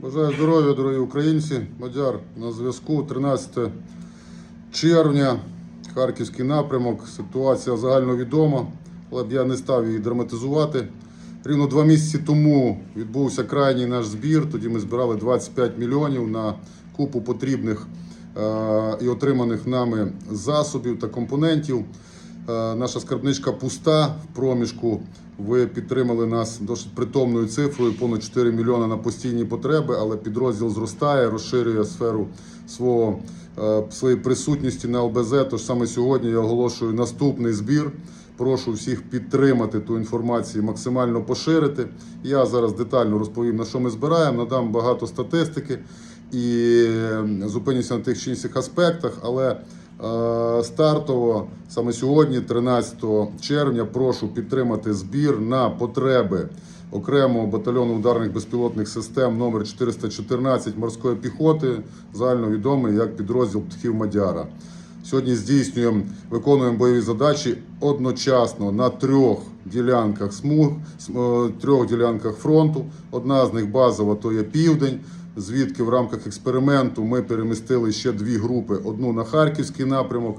Бажаю здоров'я, дорогі українці. Мадяр на зв'язку. 13 червня, Харківський напрямок. Ситуація загальновідома, але б я не став її драматизувати. Рівно два місяці тому відбувся крайній наш збір. Тоді ми збирали 25 мільйонів на купу потрібних е, і отриманих нами засобів та компонентів. Е, Наша скарбничка пуста в проміжку. Ви підтримали нас досить притомною цифрою, понад 4 мільйони на постійні потреби, але підрозділ зростає, розширює сферу свого, е, своєї присутності на ЛБЗ. Тож саме сьогодні я оголошую наступний збір. Прошу всіх підтримати ту інформацію, максимально поширити. Я зараз детально розповім, на що ми збираємо, надам багато статистики і е, зупинюся на тих чи інших аспектах, але стартово саме сьогодні, 13 червня, прошу підтримати збір на потреби окремого батальйону ударних безпілотних систем номер 414 морської піхоти, загальновідомий як підрозділ птахів Мадяра. Сьогодні здійснюємо, виконуємо бойові задачі одночасно на трьох ділянках смуг, е, трьох ділянках фронту. Одна з них базова, то є південь. Звідки в рамках експерименту ми перемістили ще дві групи: одну на харківський напрямок,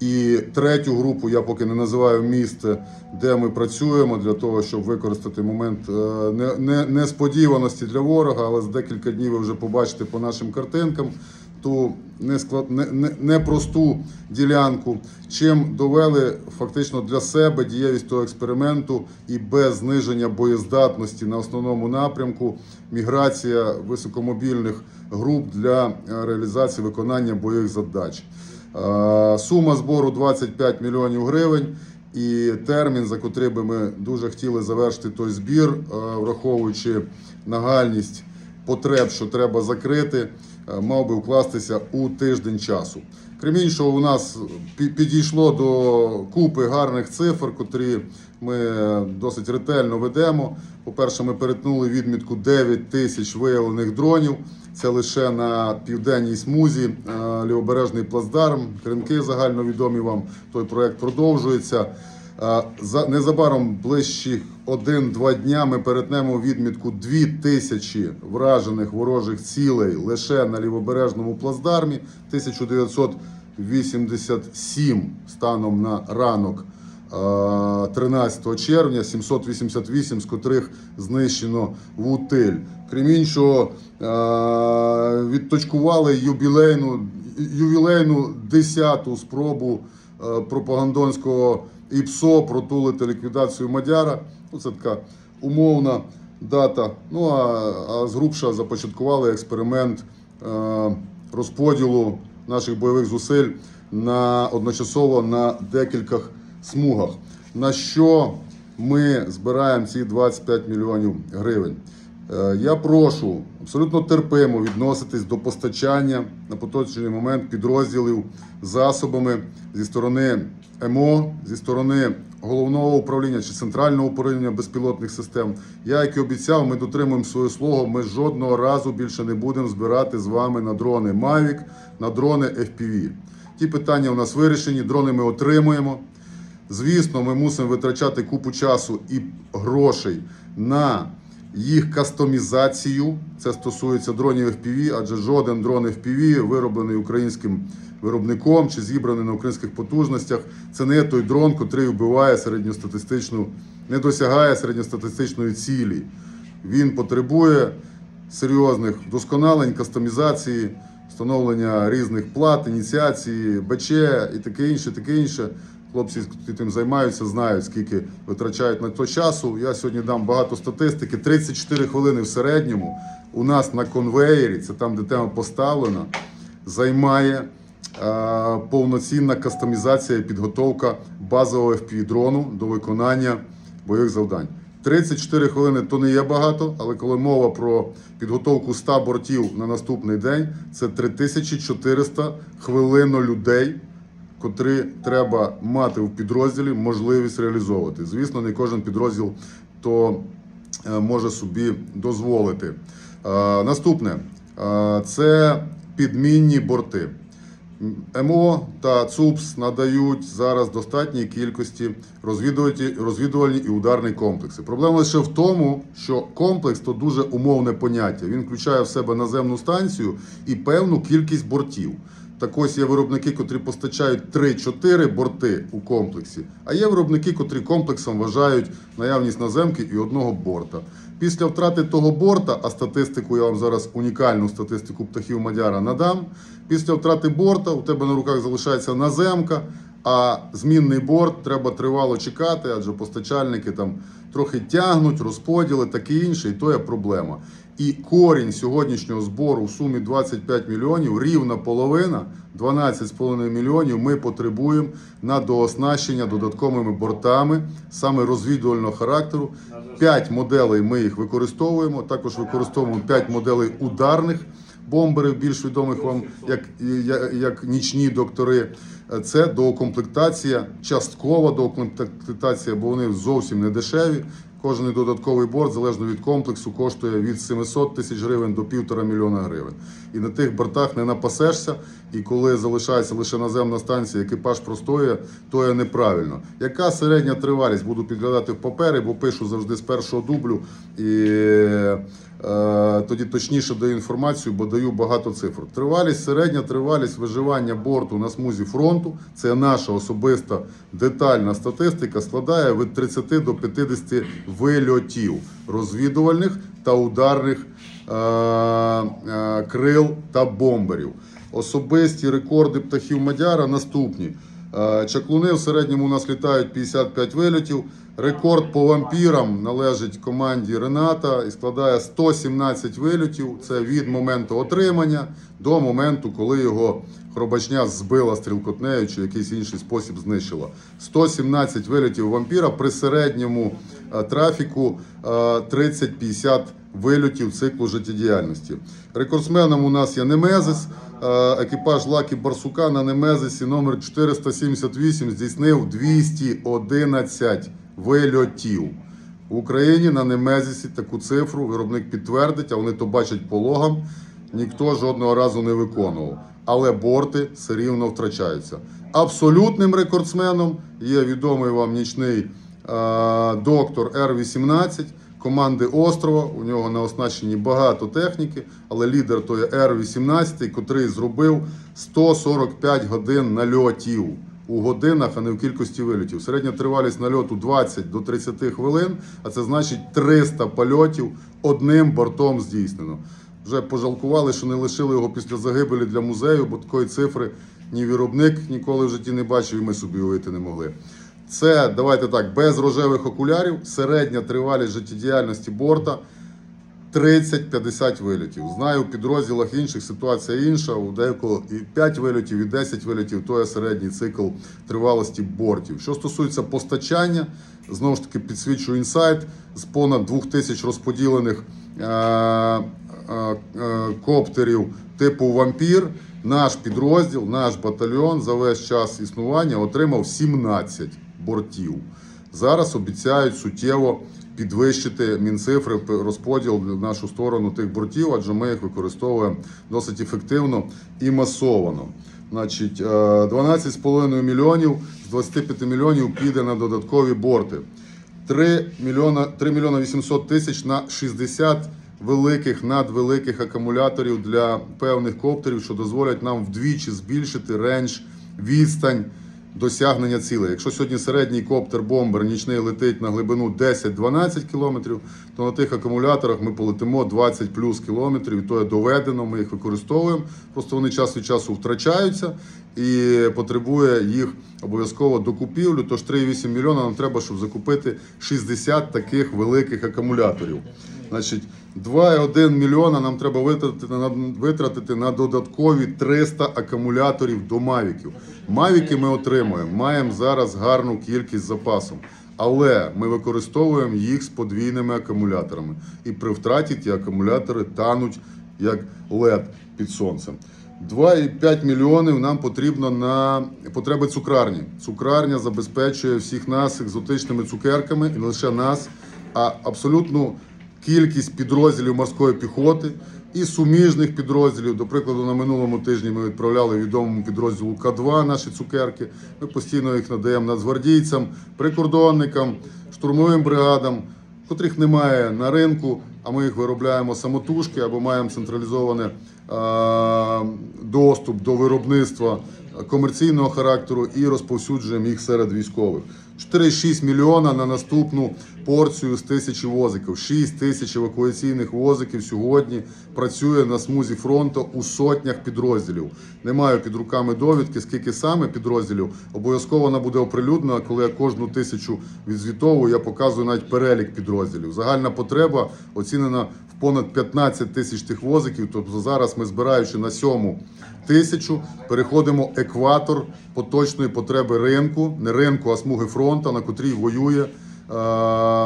і третю групу я поки не називаю місце, де ми працюємо для того, щоб використати момент е, не- не- несподіваності для ворога, але за декілька днів ви вже побачите по нашим картинкам ту непросту ділянку, чим довели фактично для себе дієвість того експерименту і без зниження боєздатності на основному напрямку міграція високомобільних груп для е, реалізації виконання бойових задач. Е, Сума збору 25 мільйонів гривень. І термін, за котрий би ми дуже хотіли завершити той збір, е, враховуючи нагальність потреб, що треба закрити, мав би вкластися у тиждень часу. Крім іншого, у нас підійшло до купи гарних цифр, котрі ми е, досить ретельно ведемо. По-перше, ми перетнули відмітку 9 тисяч виявлених дронів. Це лише на південній смузі, е, лівобережний плацдарм, Кринки загальновідомі вам. Той проект продовжується. За незабаром ближчих 1-2 дня ми перетнемо відмітку 2 тисячі вражених ворожих цілей лише на лівобережному плацдармі. 1987 станом на ранок. е, 13 червня 788, з котрих знищено в утиль. Крім іншого, відточкували юбілейну, ювілейну 10-ту спробу е, пропагандонського ІПСО протулити ліквідацію Мадяра. Ну, це така умовна дата. Ну а, а згрубша започаткували експеримент е, розподілу наших бойових зусиль на одночасово на декількох смугах. На що ми збираємо ці 25 мільйонів гривень? Е, Я прошу абсолютно терпимо відноситись до постачання на поточний момент підрозділів засобами зі сторони МО, зі сторони головного управління чи центрального управління безпілотних систем. Я, як і обіцяв, ми дотримуємо своє слово. Ми жодного разу більше не будемо збирати з вами на дрони Mavic, на дрони FPV. Ті питання у нас вирішені, дрони ми отримуємо. Звісно, ми мусимо витрачати купу часу і грошей на їх кастомізацію. Це стосується дронів FPV, адже жоден дрон FPV, вироблений українським виробником чи зібраний на українських потужностях, це не той дрон, котрий вбиває середньостатистичну, не досягає середньостатистичної цілі. Він потребує серйозних вдосконалень, кастомізації, встановлення різних плат, ініціації, БЧ і таке інше, таке інше. Хлопці, які тим займаються, знають, скільки витрачають на то часу. Я сьогодні дам багато статистики. 34 хвилини в середньому у нас на конвеєрі, це там, де тема поставлена, займає е, повноцінна кастомізація і підготовка базового FPV-дрону до виконання бойових завдань. 34 хвилини то не є багато, але коли мова про підготовку 100 бортів на наступний день, це 3400 хвилин людей, котрі треба мати в підрозділі можливість реалізовувати. Звісно, не кожен підрозділ то е, може собі дозволити. Е, Наступне Е, це підмінні борти. МО та ЦУПС надають зараз достатній кількості розвідувальні, і ударні комплекси. Проблема лише в тому, що комплекс то дуже умовне поняття. Він включає в себе наземну станцію і певну кількість бортів. Так ось є виробники, котрі постачають 3-4 борти у комплексі, а є виробники, котрі комплексом вважають наявність наземки і одного борта. Після втрати того борта, а статистику я вам зараз унікальну статистику птахів Мадяра надам. Після втрати борта у тебе на руках залишається наземка, а змінний борт треба тривало чекати, адже постачальники там трохи тягнуть, розподіли, таке інше, і то є проблема. І корінь сьогоднішнього збору в сумі 25 мільйонів, рівна половина, 12,5 мільйонів ми потребуємо на дооснащення додатковими бортами, саме розвідувального характеру. 5 моделей ми їх використовуємо. Також використовуємо 5 моделей ударних бомберів, більш відомих вам як, як, як нічні доктори. Це доукомплектація, часткова доукомплектація, бо вони зовсім не дешеві. Кожен додатковий борт, залежно від комплексу, коштує від 700 тисяч гривень до півтора мільйона гривень. І на тих бортах не напасешся. І коли залишається лише наземна станція, екіпаж простоє, то є неправильно. Яка середня тривалість? Буду підглядати в папери, бо пишу завжди з першого дублю і тоді точніше даю інформацію, бо даю багато цифр. Тривалість, середня тривалість виживання борту на смузі фронту. Це наша особиста детальна статистика. Складає від 30 до 50 вильотів розвідувальних та ударних е, е, крил та бомберів. Особисті рекорди птахів Мадяра наступні. Е, Чаклуни в середньому у нас літають 55 вильотів. Рекорд по вампірам належить команді Рената і складає 117 вильотів. Це від моменту отримання до моменту, коли його хробачня збила стрілкотнею чи якийсь інший спосіб знищила. 117 вильотів вампіра при середньому е, трафіку е, 30-50 вильотів циклу життєдіяльності. Рекордсменом у нас є Немезис. Е, Екіпаж Лакі Барсука на Немезисі номер 478 здійснив 211 вильотів. В Україні на Немезисі таку цифру виробник підтвердить, а вони то бачать по логам. Ніхто жодного разу не виконував. Але борти все рівно втрачаються. Абсолютним рекордсменом є відомий вам нічний е, доктор Р-18 команди Острова. У нього на оснащенні багато техніки, але лідер то є Р-18, котрий зробив 145 годин нальотів у годинах, а не в кількості вилітів. Середня тривалість нальоту 20 до 30 хвилин, а це значить 300 польотів одним бортом здійснено. Вже пожалкували, що не лишили його після загибелі для музею, бо такої цифри ні виробник ніколи в житті не бачив, і ми собі уявити не могли. Це давайте так, без рожевих окулярів, середня тривалість життєдіяльності борта 30-50 вилітів. Знаю, в підрозділах інших ситуація інша. У деякого і 5 вилітів, і 10 вилітів то є середній цикл тривалості бортів. Що стосується постачання, знову ж таки підсвічую інсайт з понад 2000 розподілених е- е- е- коптерів типу вампір. Наш підрозділ, наш батальйон за весь час існування отримав 17 бортів. Зараз обіцяють суттєво підвищити мінцифри розподіл в нашу сторону тих бортів, адже ми їх використовуємо досить ефективно і масовано. Значить, е, 12,5 мільйонів з 25 мільйонів піде на додаткові борти. 3 мільйона, 3 мільйона 800 тисяч на 60 великих, надвеликих акумуляторів для певних коптерів, що дозволять нам вдвічі збільшити рендж, відстань досягнення цілей. Якщо сьогодні середній коптер-бомбер нічний летить на глибину 10-12 кілометрів, то на тих акумуляторах ми полетимо 20 плюс кілометрів, і то є доведено, ми їх використовуємо. Просто вони час від часу втрачаються і потребує їх обов'язково до купівлю. Тож 3,8 мільйона нам треба, щоб закупити 60 таких великих акумуляторів. Значить, 2,1 мільйона нам треба витратити на, витратити на додаткові 300 акумуляторів до мавіків. Мавіки ми отримуємо, маємо зараз гарну кількість запасом. Але ми використовуємо їх з подвійними акумуляторами. І при втраті ті акумулятори тануть як лед під сонцем. 2,5 мільйонів нам потрібно на потреби цукрарні. Цукрарня забезпечує всіх нас екзотичними цукерками і не лише нас, а абсолютну кількість підрозділів морської піхоти і суміжних підрозділів. До прикладу, на минулому тижні ми відправляли відомому підрозділу К2 наші цукерки. Ми постійно їх надаємо нацгвардійцям, прикордонникам, штурмовим бригадам, котрих немає на ринку, а ми їх виробляємо самотужки або маємо централізований доступ до виробництва комерційного характеру і розповсюджуємо їх серед військових. 4,6 мільйона на наступну порцію з тисячі возиків. 6 тисяч евакуаційних возиків сьогодні працює на смузі фронту у сотнях підрозділів. Не маю під руками довідки, скільки саме підрозділів. Обов'язково вона буде оприлюднена, коли я кожну тисячу відзвітовую, я показую навіть перелік підрозділів. Загальна потреба оцінена понад 15 тисяч тих возиків. Тобто зараз ми збираючи на сьому тисячу, переходимо екватор поточної потреби ринку, не ринку, а смуги фронту, на котрій воює е,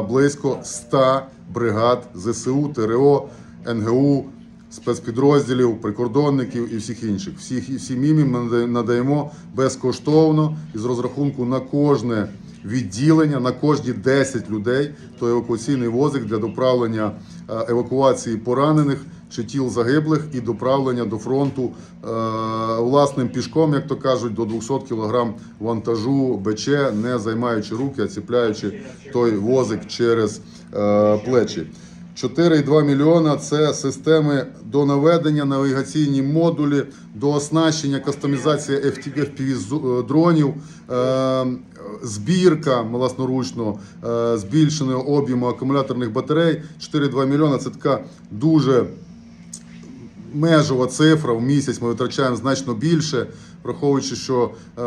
близько 100 бригад ЗСУ, ТРО, НГУ, спецпідрозділів, прикордонників і всіх інших. Всіх всім їм ми нада- надаємо безкоштовно із розрахунку на кожне відділення, на кожні 10 людей, то евакуаційний возик для доправлення е, евакуації поранених чи тіл загиблих і доправлення до фронту е, власним пішком, як то кажуть, до 200 кг вантажу БЧ, не займаючи руки, а ціпляючи той возик через е, плечі. 4,2 мільйона це системи до наведення, навігаційні модулі, до оснащення, кастомізація FPV дронів, е, збірка власноручно е, збільшеного об'єму акумуляторних батарей. 4,2 мільйона це така дуже межова цифра. В місяць ми витрачаємо значно більше, враховуючи, що е,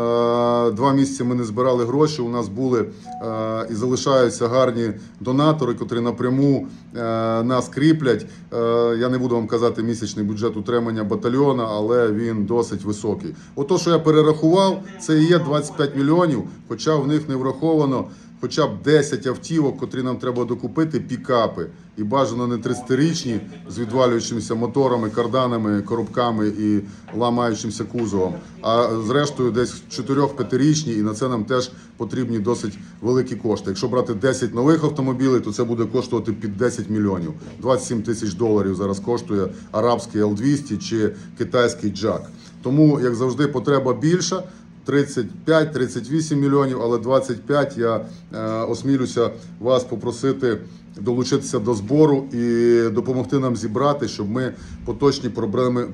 два місяці ми не збирали гроші. У нас були е, і залишаються гарні донатори, котрі напряму е, нас кріплять. Е, я не буду вам казати місячний бюджет утримання батальйона, але він досить високий. Ото, що я перерахував, це і є 25 мільйонів, хоча в них не враховано хоча б 10 автівок, котрі нам треба докупити, пікапи. І бажано не 30-річні з відвалюючимися моторами, карданами, коробками і ламаючимся кузовом. А зрештою десь 4-5-річні, і на це нам теж потрібні досить великі кошти. Якщо брати 10 нових автомобілів, то це буде коштувати під 10 мільйонів. 27 тисяч доларів зараз коштує арабський L200 чи китайський джак. Тому, як завжди, потреба більша. 35-38 мільйонів, але 25 я е, осмілюся вас попросити долучитися до збору і допомогти нам зібрати, щоб ми поточні проблеми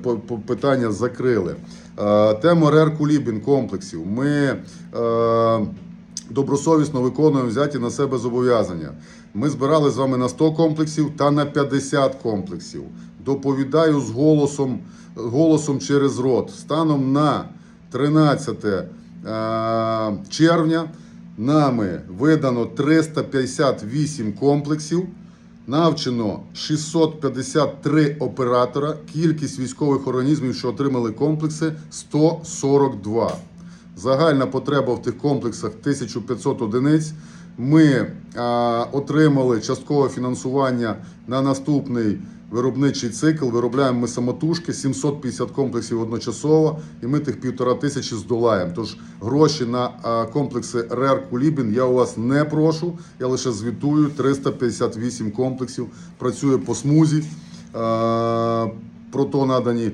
питання закрили. Е, тему РР Кулібін комплексів. Ми е, добросовісно виконуємо взяті на себе зобов'язання. Ми збирали з вами на 100 комплексів та на 50 комплексів. Доповідаю з голосом, голосом через рот. Станом на 13 е, червня нами видано 358 комплексів. Навчено 653 оператора. Кількість військових організмів, що отримали комплекси, 142. Загальна потреба в тих комплексах 1500 одиниць. Ми а, отримали часткове фінансування на наступний виробничий цикл. Виробляємо ми самотужки 750 комплексів одночасово, і ми тих півтора тисячі здолаємо. Тож гроші на комплекси РЕР Кулібін я у вас не прошу. Я лише звітую 358 комплексів. Працює по смузі. Про то надані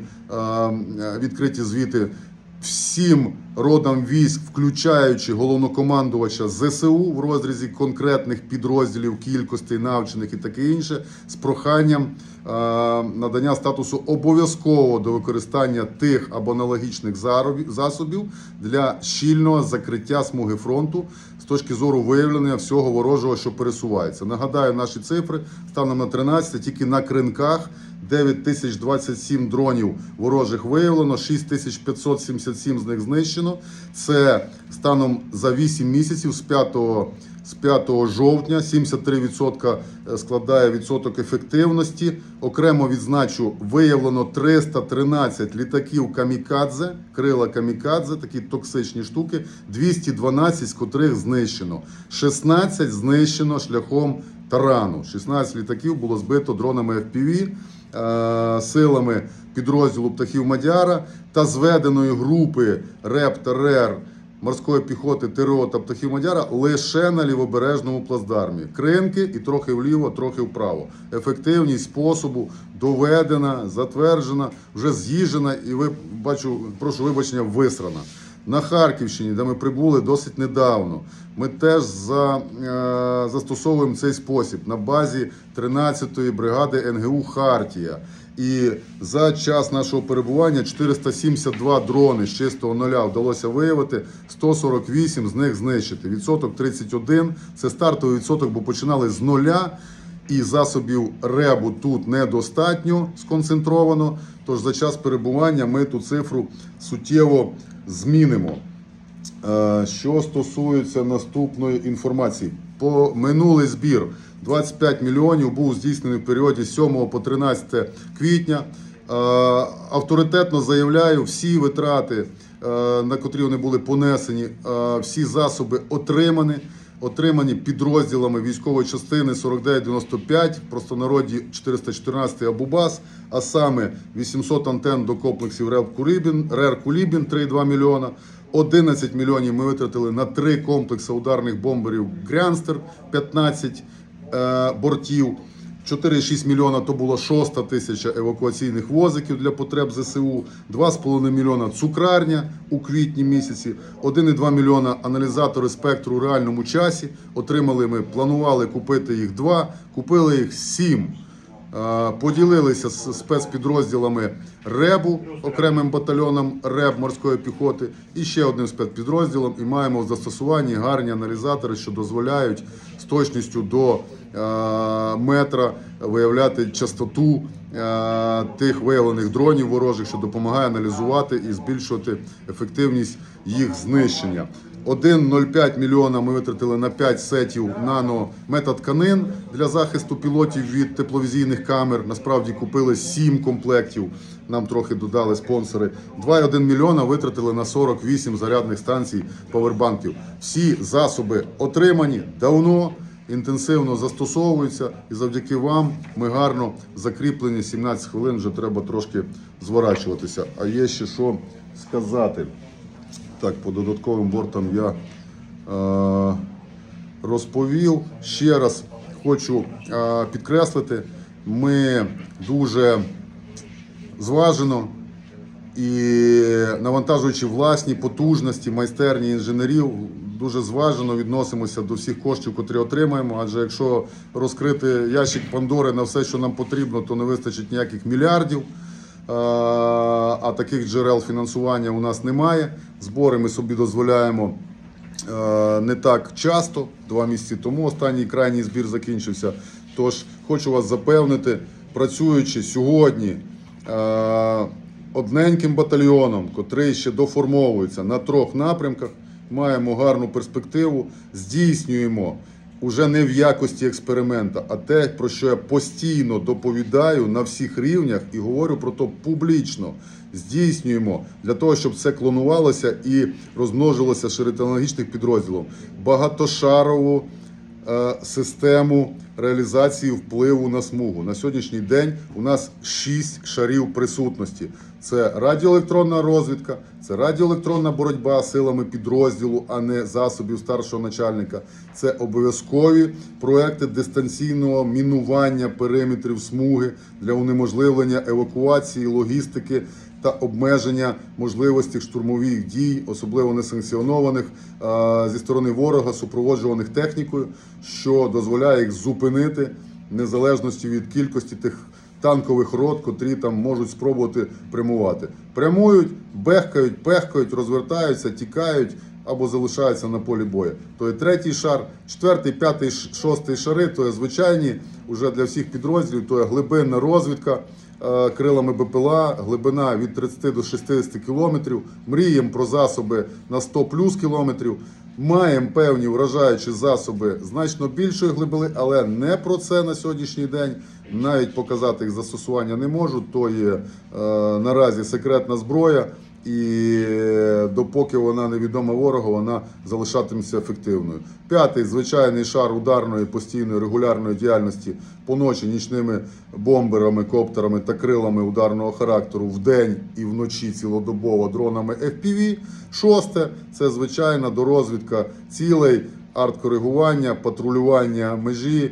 відкриті звіти всім родам військ, включаючи головнокомандувача ЗСУ в розрізі конкретних підрозділів, кількостей навчених і таке інше, з проханням е, надання статусу обов'язково до використання тих або аналогічних засобів для щільного закриття смуги фронту з точки зору виявлення всього ворожого, що пересувається. Нагадаю, наші цифри станом на 13 тільки на кринках. 9027 дронів ворожих виявлено, 6577 з них знищено. Це станом за 8 місяців з 5, з 5 жовтня 73% складає відсоток ефективності. Окремо відзначу, виявлено 313 літаків камікадзе, крила камікадзе, такі токсичні штуки, 212 з котрих знищено. 16 знищено шляхом тарану. 16 літаків було збито дронами FPV е, силами підрозділу птахів Мадяра та зведеної групи РЕП та морської піхоти ТРО та птахів Мадяра лише на лівобережному плацдармі. Кринки і трохи вліво, трохи вправо. Ефективність способу доведена, затверджена, вже з'їжджена і ви бачу, прошу вибачення, висрана. На Харківщині, де ми прибули досить недавно, ми теж за, е, застосовуємо цей спосіб на базі 13-ї бригади НГУ Хартія. І за час нашого перебування 472 дрони з чистого нуля вдалося виявити, 148 з них знищити. Відсоток 31 – це стартовий відсоток, бо починали з нуля. І засобів ребу тут недостатньо сконцентровано. Тож за час перебування ми ту цифру суттєво змінимо. Е, Що стосується наступної інформації, по минулий збір 25 мільйонів був здійснений в періоді з 7 по 13 квітня. Е, Авторитетно заявляю, всі витрати, е, на котрі вони були понесені, е, всі засоби отримані. Отримані підрозділами військової частини 4995, в простонароді 414 Абубас, а саме 800 антенн до комплексів РЕР Кулібін 3,2 мільйона, 11 мільйонів ми витратили на три комплекси ударних бомберів Грянстер, 15 е, бортів. 4,6 мільйона то була шоста тисяча евакуаційних возиків для потреб ЗСУ, 2,5 мільйона цукрарня у квітні місяці, 1,2 мільйона аналізатори спектру у реальному часі. Отримали ми, планували купити їх два, купили їх сім. Е, Поділилися з спецпідрозділами РЕБу, окремим батальйоном РЕБ морської піхоти, і ще одним спецпідрозділом. І маємо в застосуванні гарні аналізатори, що дозволяють з точністю до е, метра виявляти частоту е, тих виявлених дронів ворожих, що допомагає аналізувати і збільшувати ефективність їх знищення. 1,05 мільйона ми витратили на 5 сетів нанометатканин для захисту пілотів від тепловізійних камер. Насправді купили 7 комплектів. Нам трохи додали спонсори. 2,1 мільйона витратили на 48 зарядних станцій павербанків. Всі засоби отримані давно. Інтенсивно застосовуються, і завдяки вам ми гарно закріплені. 17 хвилин вже треба трошки зворачуватися. А є ще що сказати. Так, по додатковим бортам я е, розповів. Ще раз хочу е, підкреслити, ми дуже зважено і навантажуючи власні потужності, майстерні інженерів, дуже зважено відносимося до всіх коштів, котрі отримаємо. Адже якщо розкрити ящик Пандори на все, що нам потрібно, то не вистачить ніяких мільярдів. А таких джерел фінансування у нас немає. Збори ми собі дозволяємо не так часто. Два місяці тому останній крайній збір закінчився. Тож хочу вас запевнити, працюючи сьогодні одненьким батальйоном, котрий ще доформовується на трьох напрямках, маємо гарну перспективу, здійснюємо уже не в якості експеримента, а те, про що я постійно доповідаю на всіх рівнях і говорю про то публічно. Здійснюємо для того, щоб це клонувалося і розмножилося серед аналогічних підрозділів. Багатошарову систему реалізації впливу на смугу. На сьогоднішній день у нас шість шарів присутності: це радіоелектронна розвідка, це радіоелектронна боротьба силами підрозділу, а не засобів старшого начальника. Це обов'язкові проекти дистанційного мінування периметрів смуги для унеможливлення евакуації, логістики та обмеження можливості штурмових дій, особливо несанкціонованих е, зі сторони ворога, супроводжуваних технікою, що дозволяє їх зупинити незалежності від кількості тих танкових рот, котрі там можуть спробувати прямувати. Прямують, бехкають, пехкають, розвертаються, тікають. Або залишаються на полі бою. То є третій шар, четвертий, п'ятий, шостий шари, то є звичайні уже для всіх підрозділів, то є глибинна розвідка крилами БПЛА, глибина від 30 до 60 кілометрів. Мріємо про засоби на 100 плюс кілометрів. Маємо певні вражаючі засоби значно більшої глибини, але не про це на сьогоднішній день. Навіть показати їх застосування не можу. То є е, наразі секретна зброя. І е, допоки вона невідома ворогу, вона залишатиметься ефективною. П'ятий звичайний шар ударної постійної регулярної діяльності по ночі нічними бомберами, коптерами та крилами ударного характеру вдень і вночі цілодобово дронами FPV. Шосте це звичайна дорозвідка цілей, арт-коригування, патрулювання межі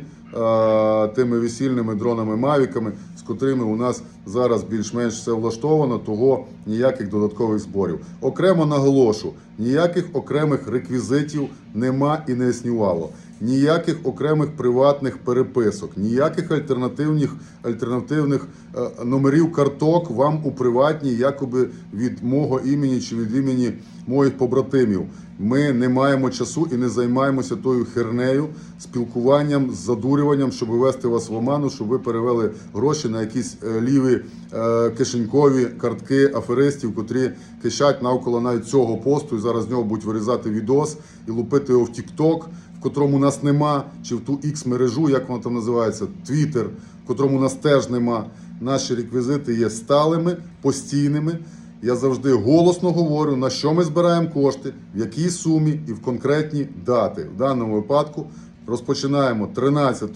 тими весільними дронами Мавіками, з котрими у нас зараз більш-менш все влаштовано, того ніяких додаткових зборів. Окремо наголошу, ніяких окремих реквізитів нема і не існувало. Ніяких окремих приватних переписок, ніяких альтернативних альтернативних е, номерів карток вам у приватній, якоби від мого імені чи від імені моїх побратимів. Ми не маємо часу і не займаємося тою хернею, спілкуванням, з задурюванням, щоб ввести вас в оману, щоб ви перевели гроші на якісь е, ліві е, кишенькові картки аферистів, котрі кишать навколо навіть цього посту, і зараз з нього будуть вирізати відос і лупити його в TikTok, котрому нас нема, чи в ту X мережу, як воно там називається, Twitter, котрому нас теж нема. Наші реквізити є сталими, постійними. Я завжди голосно говорю, на що ми збираємо кошти, в якій сумі і в конкретні дати. В даному випадку розпочинаємо 13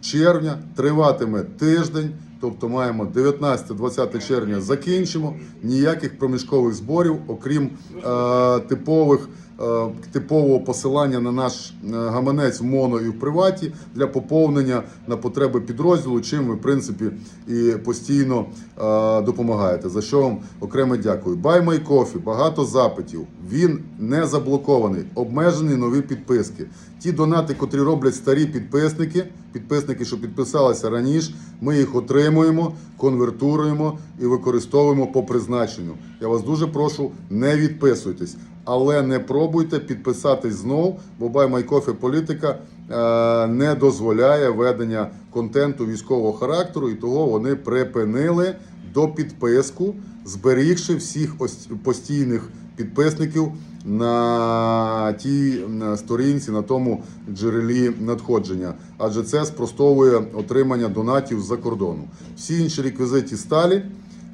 червня, триватиме тиждень, тобто маємо 19-20 червня закінчимо. Ніяких проміжкових зборів, окрім е, типових. Е, Типового посилання на наш е, гаманець в моно і в приваті для поповнення на потреби підрозділу, чим ви в принципі і постійно е, допомагаєте. За що вам окремо дякую. Buy My Coffee, багато запитів. Він не заблокований, обмежені нові підписки. Ті донати, котрі роблять старі підписники, підписники, що підписалися раніше, ми їх отримуємо, конвертуємо і використовуємо по призначенню. Я вас дуже прошу, не відписуйтесь, але не пробуйте підписатись знов, бо My політика е, не дозволяє ведення контенту військового характеру, і того вони припинили до підписку, зберігши всіх постійних підписників на тій сторінці, на тому джерелі надходження, адже це спростовує отримання донатів з-за кордону. Всі інші реквізити сталі.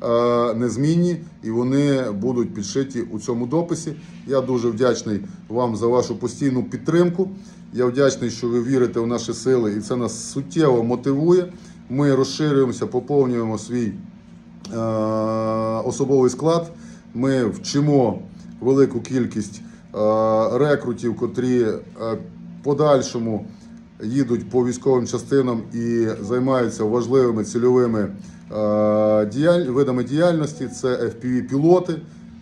Е, Незмінні і вони будуть підшиті у цьому дописі. Я дуже вдячний вам за вашу постійну підтримку. Я вдячний, що ви вірите в наші сили, і це нас суттєво мотивує. Ми розширюємося, поповнюємо свій е, особовий склад. Ми вчимо велику кількість е, рекрутів, котрі е, подальшому їдуть по військовим частинам і займаються важливими цільовими е, видами діяльності. Це FPV-пілоти.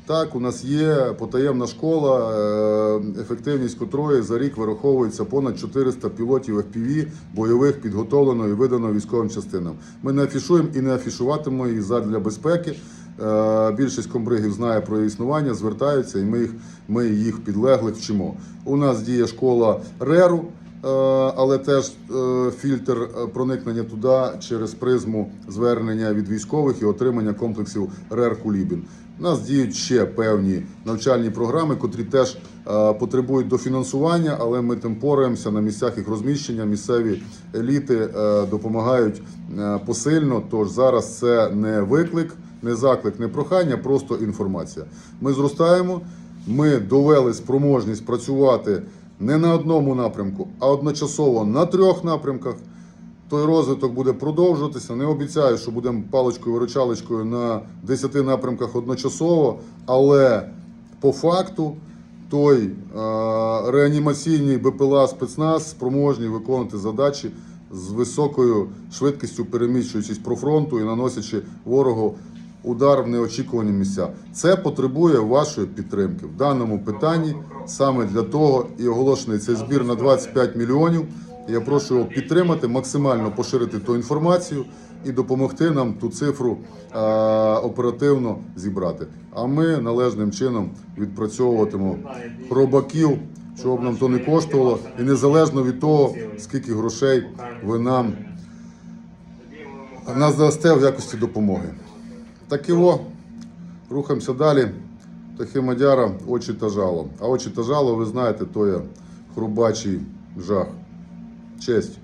Так, у нас є потаємна школа, е, ефективність котрої за рік вираховується понад 400 пілотів FPV бойових підготовлено і видано військовим частинам. Ми не афішуємо і не афішуватимемо їх задля безпеки. Е, Більшість комбригів знає про існування, звертаються, і ми їх, ми їх підлеглих вчимо. У нас діє школа РЕРу, але теж е, фільтр е, проникнення туди через призму звернення від військових і отримання комплексів РЕР Кулібін. У нас діють ще певні навчальні програми, котрі теж е, потребують дофінансування, але ми тим пораємося на місцях їх розміщення. Місцеві еліти е, допомагають е, посильно. Тож зараз це не виклик, не заклик, не прохання, просто інформація. Ми зростаємо. Ми довели спроможність працювати не на одному напрямку, а одночасово на трьох напрямках. Той розвиток буде продовжуватися. Не обіцяю, що будемо паличкою виручалочкою на 10 напрямках одночасово, але по факту той е, реанімаційний БПЛА спецназ спроможні виконувати задачі з високою швидкістю, переміщуючись про фронту і наносячи ворогу удар в неочікувані місця. Це потребує вашої підтримки в даному питанні. Саме для того і оголошений цей збір на 25 мільйонів. Я прошу його підтримати, максимально поширити ту інформацію і допомогти нам ту цифру е, оперативно зібрати. А ми належним чином відпрацьовуватимемо хробаків, щоб нам то не коштувало, і незалежно від того, скільки грошей ви нам нас дасте в якості допомоги. Так його рухаємося далі. Птахи Мадяра, очі та жало. А очі та жало, ви знаєте, то є хрубачий жах. Честь.